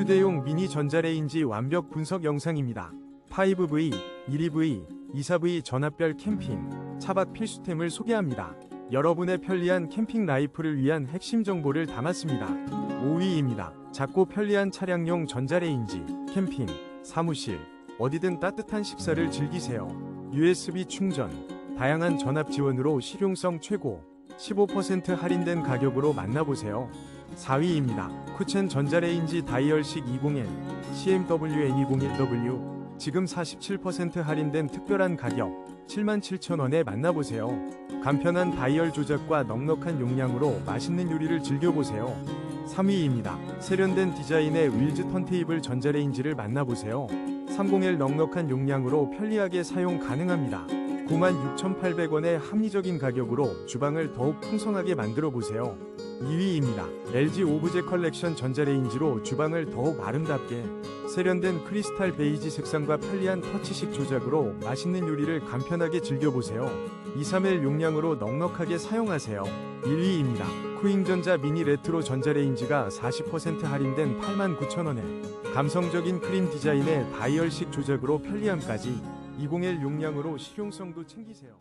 휴대용 미니 전자레인지 완벽 분석 영상입니다. 5V, 1EV, 24V 전압별 캠핑, 차박 필수템을 소개합니다. 여러분의 편리한 캠핑 라이프를 위한 핵심 정보를 담았습니다. 5위입니다. 작고 편리한 차량용 전자레인지, 캠핑, 사무실, 어디든 따뜻한 식사를 즐기세요. USB 충전, 다양한 전압 지원으로 실용성 최고, 15% 할인된 가격으로 만나보세요. 4위입니다. 쿠첸 전자레인지 다이얼식 201 CMW N201W 지금 47% 할인된 특별한 가격 77,000원에 만나보세요. 간편한 다이얼 조작과 넉넉한 용량으로 맛있는 요리를 즐겨보세요. 3위입니다. 세련된 디자인의 윌즈 턴테이블 전자레인지를 만나보세요. 301 넉넉한 용량으로 편리하게 사용 가능합니다. 96,800원의 합리적인 가격으로 주방을 더욱 풍성하게 만들어 보세요. 2위입니다. LG 오브제 컬렉션 전자레인지로 주방을 더욱 아름답게 세련된 크리스탈 베이지 색상과 편리한 터치식 조작으로 맛있는 요리를 간편하게 즐겨보세요. 231 용량으로 넉넉하게 사용하세요. 1위입니다. 쿠잉전자 미니 레트로 전자레인지가 40% 할인된 89,000원에 감성적인 크림 디자인의 다이얼식 조작으로 편리함까지 201 용량으로 실용성도 챙기세요.